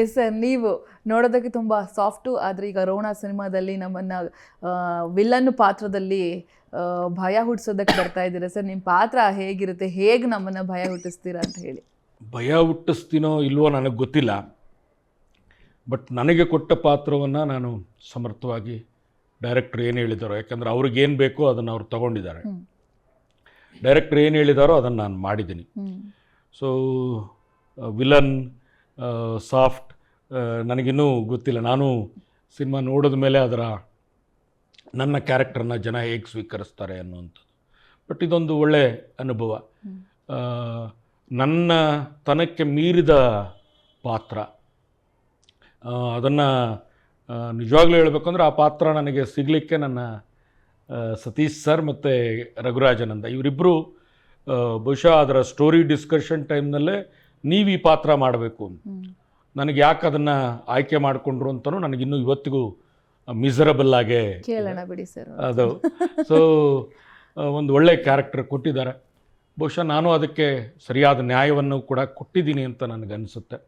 Yes sir ನೀವು ನೋಡೋದಕ್ಕೆ ತುಂಬ ಸಾಫ್ಟು ಆದರೆ ಈಗ ರೋಣ ಸಿನಿಮಾದಲ್ಲಿ ನಮ್ಮನ್ನು ವಿಲನ್ ಪಾತ್ರದಲ್ಲಿ ಭಯ ಹುಟ್ಟಿಸೋದಕ್ಕೆ ಬರ್ತಾ ಇದ್ದೀರಾ? ಸರ್ ನಿಮ್ಮ ಪಾತ್ರ ಹೇಗಿರುತ್ತೆ? ಹೇಗೆ ನಮ್ಮನ್ನು ಭಯ ಹುಟ್ಟಿಸ್ತೀರಾ ಅಂತ ಹೇಳಿ. ಭಯ ಹುಟ್ಟಿಸ್ತೀನೋ ಇಲ್ವೋ ನನಗೆ ಗೊತ್ತಿಲ್ಲ. ಬಟ್ ನನಗೆ ಕೊಟ್ಟ ಪಾತ್ರವನ್ನು ನಾನು ಸಮರ್ಥವಾಗಿ ಡೈರೆಕ್ಟ್ರ್ ಏನು ಹೇಳಿದಾರೋ ಯಾಕಂದರೆ ಅವ್ರಿಗೇನು ಬೇಕೋ ಅದನ್ನು ಅವ್ರು ತಗೊಂಡಿದ್ದಾರೆ. ಡೈರೆಕ್ಟ್ರ್ ಏನು ಹೇಳಿದಾರೋ ಅದನ್ನು ನಾನು ಮಾಡಿದ್ದೀನಿ. ಸೊ ವಿಲನ್ ಸಾಫ್ಟ್ ನನಗಿನ್ನೂ ಗೊತ್ತಿಲ್ಲ. ನಾನು ಸಿನಿಮಾ ನೋಡಿದ ಮೇಲೆ ಅದರ ನನ್ನ ಕ್ಯಾರೆಕ್ಟರ್ನ ಜನ ಹೇಗೆ ಸ್ವೀಕರಿಸ್ತಾರೆ ಅನ್ನುವಂಥದ್ದು. ಬಟ್ ಇದೊಂದು ಒಳ್ಳೆ ಅನುಭವ. ನನ್ನ ತನಕ್ಕೆ ಮೀರಿದ ಪಾತ್ರ. ಅದನ್ನು ನಿಜವಾಗ್ಲೂ ಹೇಳಬೇಕಂದ್ರೆ ಆ ಪಾತ್ರ ನನಗೆ ಸಿಗಲಿಕ್ಕೆ ನನ್ನ ಸತೀಶ್ ಸರ್ ಮತ್ತು ರಘುರಾಜನಂದ. ಇವರಿಬ್ಬರು ಬಹುಶಃ ಅದರ ಸ್ಟೋರಿ ಡಿಸ್ಕಷನ್ ಟೈಮ್ನಲ್ಲೇ ನೀವು ಈ ಪಾತ್ರ ಮಾಡಬೇಕು ಅಂತ. ನನಗೆ ಯಾಕೆ ಅದನ್ನು ಆಯ್ಕೆ ಮಾಡಿಕೊಂಡ್ರು ಅಂತಲೂ ನನಗಿನ್ನೂ ಇವತ್ತಿಗೂ ಮಿಸರಬಲ್ ಆಗೇ ಕೇಳೋಣ ಬಿಡಿ ಸರ್ ಅದು. ಸೊ ಒಂದು ಒಳ್ಳೆ ಕ್ಯಾರೆಕ್ಟರ್ ಕೊಟ್ಟಿದ್ದಾರೆ. ಬಹುಶಃ ನಾನು ಅದಕ್ಕೆ ಸರಿಯಾದ ನ್ಯಾಯವನ್ನು ಕೂಡ ಕೊಟ್ಟಿದ್ದೀನಿ ಅಂತ ನನಗನ್ಸುತ್ತೆ